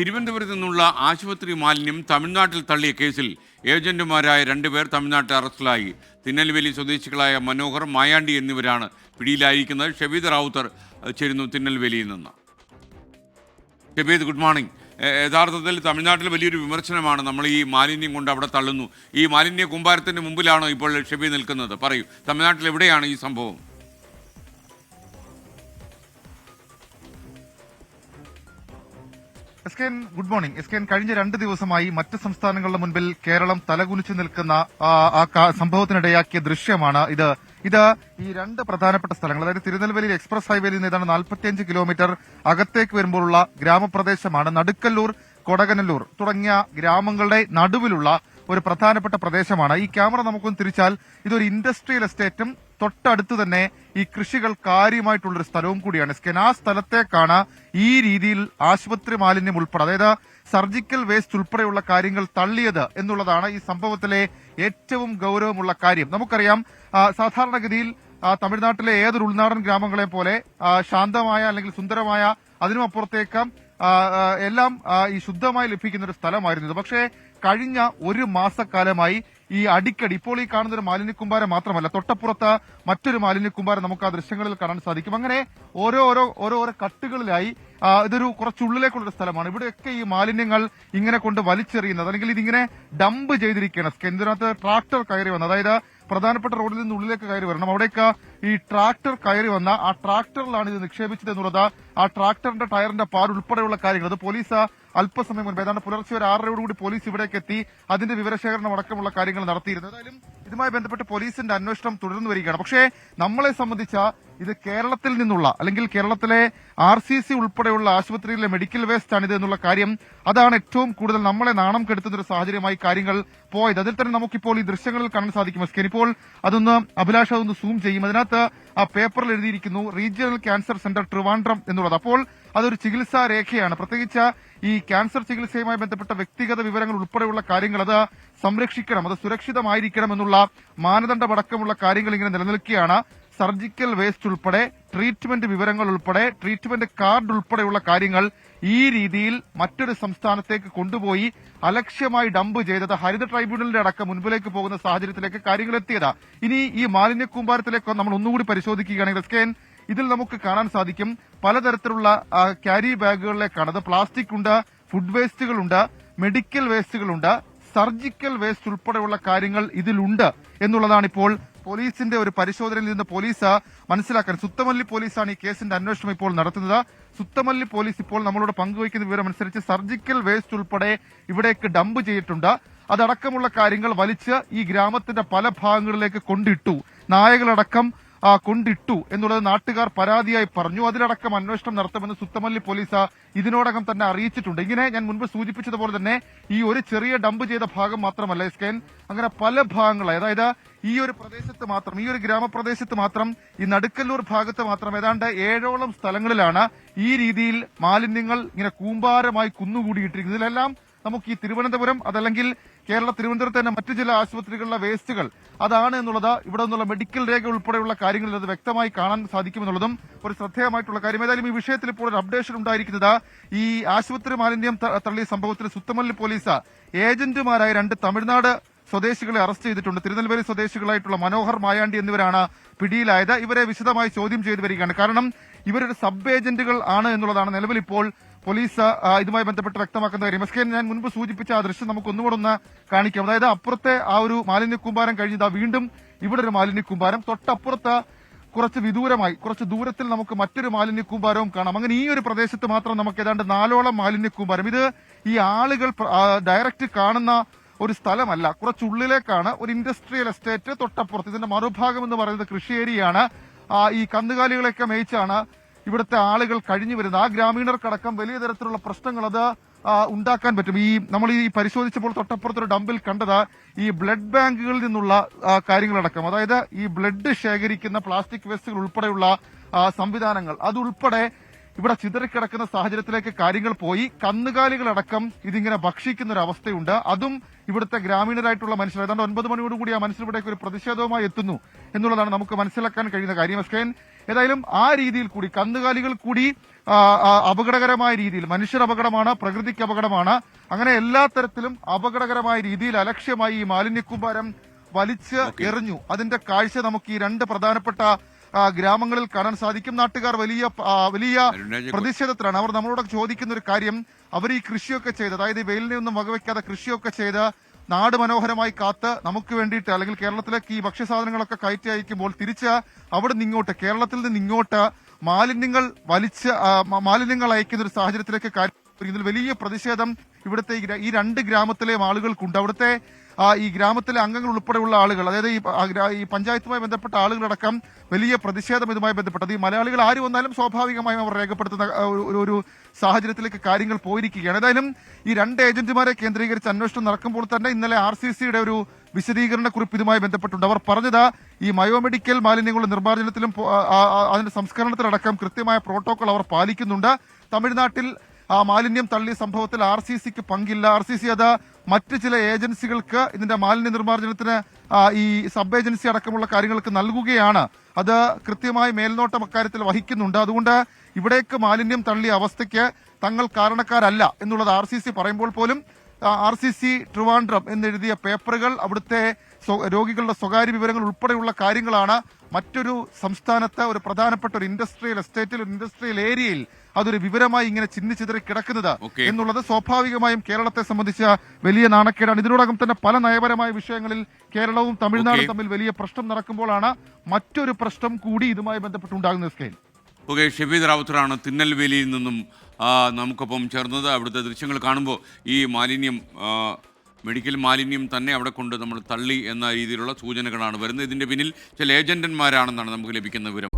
തിരുവനന്തപുരത്ത് നിന്നുള്ള ആശുപത്രി മാലിന്യം തമിഴ്നാട്ടിൽ തള്ളിയ കേസിൽ ഏജന്റുമാരായ രണ്ടുപേർ തമിഴ്നാട്ടിൽ അറസ്റ്റിലായി. തിന്നൽവേലി സ്വദേശികളായ മനോഹർ മായാണ്ടി എന്നിവരാണ് പിടിയിലായിരിക്കുന്നത്. ഷബീദ് റാവുത്തർ ചേരുന്നു തിന്നൽവേലിയിൽ നിന്ന്. Shabeed good morning. യഥാർത്ഥത്തിൽ തമിഴ്നാട്ടിൽ വലിയൊരു വിമർശനമാണ് നമ്മൾ ഈ മാലിന്യം കൊണ്ട് അവിടെ തള്ളുന്നു. ഈ മാലിന്യ കുമ്പാരത്തിന്റെ മുമ്പിലാണോ ഇപ്പോൾ ഷബി നിൽക്കുന്നത്? പറയൂ. തമിഴ്നാട്ടിൽ എവിടെയാണ് ഈ സംഭവം? S K N good morning. S K N കഴിഞ്ഞ രണ്ട് ദിവസമായി മറ്റ് സംസ്ഥാനങ്ങളുടെ മുൻപിൽ കേരളം തലകുനിച്ചു നിൽക്കുന്ന സംഭവത്തിനിടയാക്കിയ ദൃശ്യമാണ് ഇത്. ഇത് ഈ രണ്ട് പ്രധാനപ്പെട്ട സ്ഥലങ്ങൾ അതായത് തിരുനെൽവേലി എക്സ്പ്രസ് ഹൈവേയിൽ നിന്ന് ഏതാണ്ട് നാൽപ്പത്തിയഞ്ച് കിലോമീറ്റർ അകത്തേക്ക് വരുമ്പോഴുള്ള ഗ്രാമപ്രദേശമാണ് നടുക്കല്ലൂർ കൊടകനല്ലൂർ തുടങ്ങിയ ഗ്രാമങ്ങളുടെ നടുവിലുള്ള ഒരു പ്രധാനപ്പെട്ട പ്രദേശമാണ്. ഈ ക്യാമറ നമുക്കൊന്ന് തിരിച്ചാൽ ഇതൊരു ഇൻഡസ്ട്രിയൽ എസ്റ്റേറ്റും തൊട്ടടുത്ത് തന്നെ ഈ കൃഷികൾ കാര്യമായിട്ടുള്ളൊരു സ്ഥലവും കൂടിയാണ്. സ്കെൻ ആ സ്ഥലത്തേക്കാണ് ഈ രീതിയിൽ ആശുപത്രി മാലിന്യം ഉൾപ്പെടെ അതായത് സർജിക്കൽ വേസ്റ്റ് ഉൾപ്പെടെയുള്ള കാര്യങ്ങൾ തള്ളിയത് എന്നുള്ളതാണ് ഈ സംഭവത്തിലെ ഏറ്റവും ഗൗരവമുള്ള കാര്യം. നമുക്കറിയാം സാധാരണഗതിയിൽ തമിഴ്നാട്ടിലെ ഏതൊരു ഉൾനാടൻ ഗ്രാമങ്ങളെ പോലെ ശാന്തമായ അല്ലെങ്കിൽ സുന്ദരമായ അതിനും അപ്പുറത്തേക്ക് ആ, ആ, എല്ലാം ഈ ശുദ്ധമായി ലഭിക്കുന്ന ഒരു സ്ഥലമായിരുന്നു. പക്ഷേ കഴിഞ്ഞ ഒരു മാസക്കാലമായി ഈ അടിക്കടി ഇപ്പോൾ ഈ കാണുന്ന ഒരു മാലിന്യക്കുമ്പാരം മാത്രമല്ല തൊട്ടപ്പുറത്ത് മറ്റൊരു മാലിന്യക്കുമ്പാരം നമുക്ക് ആ ദൃശ്യങ്ങളിൽ കാണാൻ സാധിക്കും. അങ്ങനെ ഓരോ ഓരോ ഓരോ ഓരോ കട്ടുകളിലായി ഇതൊരു കുറച്ചുള്ളിലേക്കുള്ളൊരു സ്ഥലമാണ്. ഇവിടെയൊക്കെ ഈ മാലിന്യങ്ങൾ ഇങ്ങനെ കൊണ്ട് വലിച്ചെറിയുന്നത് അല്ലെങ്കിൽ ഇതിങ്ങനെ ഡംപ് ചെയ്തിരിക്കുകയാണ്. ഇതിനകത്ത് ട്രാക്ടർ കയറി വന്നത്. അതായത് പ്രധാനപ്പെട്ട റോഡിൽ നിന്ന് ഉള്ളിലേക്ക് കയറി വരണം. അവിടേക്ക് ഈ ട്രാക്ടർ കയറി വന്ന. ആ ട്രാക്ടറിലാണ് ഇത് നിക്ഷേപിച്ചത് എന്നുള്ളത്. ആ ട്രാക്ടറിന്റെ ടയറിന്റെ പാട് ഉൾപ്പെടെയുള്ള കാര്യങ്ങൾ. അത് പോലീസ് അല്പസമയം മുൻപ് ഏതാണ്ട് പുലർച്ചെ ഒരു ആറരയോടുകൂടി പോലീസ് ഇവിടേക്ക് എത്തി. അതിന്റെ വിവരശേഖരണം അടക്കമുള്ള കാര്യങ്ങൾ നടത്തിയിരുന്നു. ഏതായാലും ഇതുമായി ബന്ധപ്പെട്ട് പോലീസിന്റെ അന്വേഷണം തുടർന്നു വരികയാണ്. പക്ഷേ നമ്മളെ സംബന്ധിച്ച ഇത് കേരളത്തിൽ നിന്നുള്ള അല്ലെങ്കിൽ കേരളത്തിലെ ആർ സി സി ഉൾപ്പെടെയുള്ള ആശുപത്രിയിലെ മെഡിക്കൽ വേസ്റ്റ് ആണിത് എന്നുള്ള കാര്യം അതാണ് ഏറ്റവും കൂടുതൽ നമ്മളെ നാണം കെടുത്തുന്ന ഒരു സാഹചര്യമായി കാര്യങ്ങൾ പോയത്. അതിൽ തന്നെ നമുക്കിപ്പോൾ ഈ ദൃശ്യങ്ങളിൽ കാണാൻ സാധിക്കും. എസ്കേൻ ഇപ്പോൾ അതൊന്ന് അഭിലാഷ ഒന്ന് സൂം ചെയ്യും. അതിനകത്ത് ആ പേപ്പറിൽ എഴുതിയിരിക്കുന്നു റീജിയണൽ ക്യാൻസർ സെന്റർ ട്രിവാൻഡ്രം എന്നുള്ളത്. അപ്പോൾ അതൊരു ചികിത്സാ രേഖയാണ്. പ്രത്യേകിച്ച് ഈ ക്യാൻസർ ചികിത്സയുമായി ബന്ധപ്പെട്ട വ്യക്തിഗത വിവരങ്ങൾ ഉൾപ്പെടെയുള്ള കാര്യങ്ങൾ അത് സംരക്ഷിക്കണം അത് സുരക്ഷിതമായിരിക്കണം എന്നുള്ള മാനദണ്ഡമടക്കമുള്ള കാര്യങ്ങൾ ഇങ്ങനെ നിലനിൽക്കുകയാണ്. സർജിക്കൽ വേസ്റ്റ് ഉൾപ്പെടെ ട്രീറ്റ്മെന്റ് വിവരങ്ങൾ ഉൾപ്പെടെ ട്രീറ്റ്മെന്റ് കാർഡ് ഉൾപ്പെടെയുള്ള കാര്യങ്ങൾ ഈ രീതിയിൽ മറ്റൊരു സംസ്ഥാനത്തേക്ക് കൊണ്ടുപോയി അലക്ഷ്യമായി ഡംപ് ചെയ്തത് ഹരിത ട്രൈബ്യൂണലിന്റെ അടക്കം മുൻപിലേക്ക് പോകുന്ന സാഹചര്യത്തിലേക്ക് കാര്യങ്ങൾ എത്തിയതാ ഇനി ഈ മാലിന്യ കൂമ്പാരത്തിലേക്ക് നമ്മൾ ഒന്നുകൂടി പരിശോധിക്കുകയാണെങ്കിൽ സ്കേൻ ഇതിൽ നമുക്ക് കാണാൻ സാധിക്കും പലതരത്തിലുള്ള ക്യാരി ബാഗുകളിലേക്കാണ്. അത് പ്ലാസ്റ്റിക് ഉണ്ട് ഫുഡ് വേസ്റ്റുകളുണ്ട് മെഡിക്കൽ വേസ്റ്റുകളുണ്ട് സർജിക്കൽ വേസ്റ്റ് ഉൾപ്പെടെയുള്ള കാര്യങ്ങൾ ഇതിലുണ്ട് എന്നുള്ളതാണ് ഇപ്പോൾ പോലീസിന്റെ ഒരു പരിശോധനയിൽ നിന്ന് പോലീസ് മനസ്സിലാക്കാൻ സുത്തമല്ലി പോലീസാണ് ഈ കേസിന്റെ അന്വേഷണം ഇപ്പോൾ നടത്തുന്നത്. സുത്തമല്ലി പോലീസ് ഇപ്പോൾ നമ്മളോട് പങ്കുവയ്ക്കുന്ന വിവരം അനുസരിച്ച് സർജിക്കൽ വേസ്റ്റ് ഉൾപ്പെടെ ഇവിടേക്ക് ഡംപ് ചെയ്തിട്ടുണ്ട്. അതടക്കമുള്ള കാര്യങ്ങൾ വലിച്ച് ഈ ഗ്രാമത്തിന്റെ പല ഭാഗങ്ങളിലേക്ക് കൊണ്ടിട്ടു. നായകളടക്കം കൊണ്ടിട്ടു എന്നുള്ളത് നാട്ടുകാർ പരാതിയായി പറഞ്ഞു. അതിലടക്കം അന്വേഷണം നടത്തുമെന്ന് സുത്തമല്ലി പോലീസ് ഇതിനോടകം തന്നെ അറിയിച്ചിട്ടുണ്ട്. ഇങ്ങനെ ഞാൻ മുൻപ് സൂചിപ്പിച്ചതുപോലെ തന്നെ ഈ ഒരു ചെറിയ ഡംപ് ചെയ്ത ഭാഗം മാത്രമല്ല എസ് അങ്ങനെ പല ഭാഗങ്ങളായി. അതായത് ഈ ഒരു പ്രദേശത്ത് മാത്രം ഈ ഒരു ഗ്രാമപ്രദേശത്ത് മാത്രം ഈ നടുക്കല്ലൂർ ഭാഗത്ത് മാത്രം ഏതാണ്ട് ഏഴോളം സ്ഥലങ്ങളിലാണ് ഈ രീതിയിൽ മാലിന്യങ്ങൾ ഇങ്ങനെ കൂമ്പാരമായി കുന്നുകൂടിയിട്ടിരിക്കുന്നത്. ഇതിലെല്ലാം നമുക്ക് ഈ തിരുവനന്തപുരം അതല്ലെങ്കിൽ കേരള തിരുവനന്തപുരത്ത് തന്നെ മറ്റു ചില ആശുപത്രികളിലെ വേസ്റ്റുകൾ അതാണ് എന്നുള്ളത് ഇവിടെ നിന്നുള്ള മെഡിക്കൽ രേഖ ഉൾപ്പെടെയുള്ള കാര്യങ്ങളിൽ അത് വ്യക്തമായി കാണാൻ സാധിക്കുമെന്നുള്ളതും ഒരു ശ്രദ്ധേയമായിട്ടുള്ള കാര്യം. ഏതായാലും ഈ വിഷയത്തിൽ ഇപ്പോൾ ഒരു അപ്ഡേഷൻ ഉണ്ടായിരിക്കുന്നത് ഈ ആശുപത്രി മാലിന്യം തള്ളിയ സംഭവത്തിൽ സുത്തമല്ലി പോലീസ് ഏജന്റുമാരായ രണ്ട് തമിഴ്നാട് സ്വദേശികളെ അറസ്റ്റ് ചെയ്തിട്ടുണ്ട്. തിരുനെൽവേലി സ്വദേശികളായിട്ടുള്ള മനോഹർ മായാണ്ടി എന്നിവരാണ് പിടിയിലായത്. ഇവരെ വിശദമായി ചോദ്യം ചെയ്തു വരികയാണ്. കാരണം ഇവരൊരു സബ് ഏജന്റുകൾ ആണ് എന്നുള്ളതാണ് നിലവിൽ ഇപ്പോൾ പോലീസ് ഇതുമായി ബന്ധപ്പെട്ട് വ്യക്തമാക്കുന്ന കാര്യം. എസ് കെ ഞാൻ മുൻപ് സൂചിപ്പിച്ച ആ ദൃശ്യം നമുക്ക് ഒന്നുകൂടെ ഒന്ന് കാണിക്കാം. അതായത് അപ്പുറത്തെ ആ ഒരു മാലിന്യ കൂമ്പാരം കഴിഞ്ഞതാ. വീണ്ടും ഇവിടെ ഒരു മാലിന്യ കൂമ്പാരം. തൊട്ടപ്പുറത്ത് കുറച്ച് വിദൂരമായി കുറച്ച് ദൂരത്തിൽ നമുക്ക് മറ്റൊരു മാലിന്യ കൂമ്പാരവും കാണാം. അങ്ങനെ ഈ ഒരു പ്രദേശത്ത് മാത്രം നമുക്ക് ഏതാണ്ട് നാലോളം മാലിന്യ കൂമ്പാരം. ഇത് ഈ ആളുകൾ ഡയറക്റ്റ് കാണുന്ന ഒരു സ്ഥലമല്ല കുറച്ചുള്ളിലേക്കാണ് ഒരു ഇൻഡസ്ട്രിയൽ എസ്റ്റേറ്റ് തൊട്ടപ്പുറത്ത്. ഇതിന്റെ മറുഭാഗം എന്ന് പറയുന്നത് കൃഷി ഏരിയയാണ് ഈ കന്നുകാലികളെയൊക്കെ മേയിച്ചാണ് ഇവിടുത്തെ ആളുകൾ കഴിഞ്ഞു വരുന്നത്. ആ ഗ്രാമീണർക്കടക്കം വലിയ തരത്തിലുള്ള പ്രശ്നങ്ങൾ അത് ഉണ്ടാക്കാൻ പറ്റും. ഈ നമ്മൾ ഈ പരിശോധിച്ചപ്പോൾ തൊട്ടപ്പുറത്തൊരു ഡമ്പിൽ കണ്ടത് ഈ ബ്ലഡ് ബാങ്കുകളിൽ നിന്നുള്ള കാര്യങ്ങളടക്കം. അതായത് ഈ ബ്ലഡ് ശേഖരിക്കുന്ന പ്ലാസ്റ്റിക് വേസ്റ്റുകൾ ഉൾപ്പെടെയുള്ള സംവിധാനങ്ങൾ. അതുൾപ്പെടെ ഇവിടെ ചിതറിക്കിടക്കുന്ന സാഹചര്യത്തിലേക്ക് കാര്യങ്ങൾ പോയി. കന്നുകാലികളടക്കം ഇതിങ്ങനെ ഭക്ഷിക്കുന്ന ഒരു അവസ്ഥയുണ്ട് അതും ഇവിടുത്തെ ഗ്രാമീണരായിട്ടുള്ള മനുഷ്യർ. ഏതാണ്ട് ഒൻപത് മണിയോടുകൂടി ആ മനുഷ്യർ ഇവിടേക്ക് ഒരു പ്രതിഷേധവുമായി എത്തുന്നു എന്നുള്ളതാണ് നമുക്ക് മനസ്സിലാക്കാൻ കഴിയുന്ന കാര്യം. എസ്കേൻ ഏതായാലും ആ രീതിയിൽ കൂടി കന്നുകാലികൾ കൂടി അപകടകരമായ രീതിയിൽ മനുഷ്യർ അപകടമാണ് പ്രകൃതിക്ക് അപകടമാണ്. അങ്ങനെ എല്ലാ തരത്തിലും അപകടകരമായ രീതിയിൽ അലക്ഷ്യമായി ഈ മാലിന്യക്കൂമ്പാരം വലിച്ച് എറിഞ്ഞു. അതിന്റെ കാഴ്ച നമുക്ക് ഈ രണ്ട് പ്രധാനപ്പെട്ട ഗ്രാമങ്ങളിൽ കാണാൻ സാധിക്കും. നാട്ടുകാർ വലിയ വലിയ പ്രതിഷേധത്തിലാണ് അവർ നമ്മളോട് ചോദിക്കുന്ന ഒരു കാര്യം അവർ ഈ കൃഷിയൊക്കെ ചെയ്ത് അതായത് വെയിലിനെ ഒന്നും വകവെക്കാതെ കൃഷിയൊക്കെ ചെയ്ത് നാട് മനോഹരമായി കാത്ത് നമുക്ക് വേണ്ടിയിട്ട് അല്ലെങ്കിൽ കേരളത്തിലേക്ക് ഈ ഭക്ഷ്യസാധനങ്ങളൊക്കെ കയറ്റി അയക്കുമ്പോൾ തിരിച്ച് അവിടെ നിന്ന് ഇങ്ങോട്ട് കേരളത്തിൽ നിന്ന് ഇങ്ങോട്ട് മാലിന്യങ്ങൾ വലിച്ച് മാലിന്യങ്ങൾ അയക്കുന്ന ഒരു സാഹചര്യത്തിലേക്ക് കാര്യം ഇതിൽ വലിയ പ്രതിഷേധം ഇവിടുത്തെ ഈ രണ്ട് ഗ്രാമത്തിലെയും ആളുകൾക്കുണ്ട്. അവിടുത്തെ ഈ ഗ്രാമത്തിലെ അംഗങ്ങൾ ഉൾപ്പെടെയുള്ള ആളുകൾ അതായത് ഈ പഞ്ചായത്തുമായി ബന്ധപ്പെട്ട ആളുകളടക്കം വലിയ പ്രതിഷേധം ഇതുമായി ബന്ധപ്പെട്ടത്. ഈ മലയാളികൾ ആര് വന്നാലും സ്വാഭാവികമായും അവർ രേഖപ്പെടുത്തുന്ന ഒരു- സാഹചര്യത്തിലേക്ക് കാര്യങ്ങൾ പോയിരിക്കുകയാണ്. ഏതായാലും ഈ രണ്ട് ഏജന്റുമാരെ കേന്ദ്രീകരിച്ച് അന്വേഷണം നടക്കുമ്പോൾ തന്നെ ഇന്നലെ ആർ സി സിയുടെ ഒരു വിശദീകരണ കുറിപ്പ് ഇതുമായി ബന്ധപ്പെട്ടുണ്ട്. അവർ പറഞ്ഞത് ഈ മയോമെഡിക്കൽ മാലിന്യങ്ങളുടെ നിർമ്മാർജനത്തിലും അതിന്റെ സംസ്കരണത്തിലടക്കം കൃത്യമായ പ്രോട്ടോകോൾ അവർ പാലിക്കുന്നുണ്ട്. തമിഴ്നാട്ടിൽ ആ മാലിന്യം തള്ളിയ സംഭവത്തിൽ ആർ സി സിക്ക് പങ്കില്ല. ആർ സി സി അത് മറ്റ് ചില ഏജൻസികൾക്ക് ഇതിന്റെ മാലിന്യ നിർമ്മാർജനത്തിന് ഈ സബ് ഏജൻസി അടക്കമുള്ള കാര്യങ്ങൾക്ക് നൽകുകയാണ്. അത് കൃത്യമായി മേൽനോട്ടം അക്കാര്യത്തിൽ വഹിക്കുന്നുണ്ട്. അതുകൊണ്ട് ഇവിടേക്ക് മാലിന്യം തള്ളിയ അവസ്ഥയ്ക്ക് തങ്ങൾ കാരണക്കാരല്ല എന്നുള്ളത് ആർ സി സി പറയുമ്പോൾ പോലും ആർ സി സി ട്രിവാൻഡ്രം എന്നെഴുതിയ പേപ്പറുകൾ അവിടുത്തെ രോഗികളുടെ സ്വകാര്യ വിവരങ്ങൾ ഉൾപ്പെടെയുള്ള കാര്യങ്ങളാണ് മറ്റൊരു സംസ്ഥാനത്ത് ഒരു പ്രധാനപ്പെട്ട ഒരു ഇൻഡസ്ട്രിയൽ എസ്റ്റേറ്റിൽ ഒരു ഇൻഡസ്ട്രിയൽ ഏരിയയിൽ അതൊരു വിവരമായി ഇങ്ങനെ ചിന്തിച്ചിതറി കിടക്കുന്നത്. എന്നുള്ളത് സ്വാഭാവികമായും കേരളത്തെ സംബന്ധിച്ച വലിയ നാണക്കേടാണ്. ഇതിനോടകം തന്നെ പല നയപരമായ വിഷയങ്ങളിൽ കേരളവും തമിഴ്നാടും തമ്മിൽ വലിയ പ്രശ്നം നടക്കുമ്പോഴാണ് മറ്റൊരു പ്രശ്നം കൂടി ഇതുമായി ബന്ധപ്പെട്ടുണ്ടാകുന്ന സ്കെയിൽ ഓക്കെ ഷബീദ് റാവുത്തറാണ് തിന്നൽവേലിയിൽ നിന്നും നമുക്കൊപ്പം ചേർന്നത്. അവിടുത്തെ ദൃശ്യങ്ങൾ കാണുമ്പോൾ ഈ മാലിന്യം മെഡിക്കൽ മാലിന്യം തന്നെ അവിടെ കൊണ്ട് നമ്മൾ തള്ളി എന്ന രീതിയിലുള്ള സൂചനകളാണ് വരുന്നത്. ഇതിന്റെ പിന്നിൽ ചില ഏജന്റന്മാരാണെന്നാണ് നമുക്ക് ലഭിക്കുന്ന വിവരം.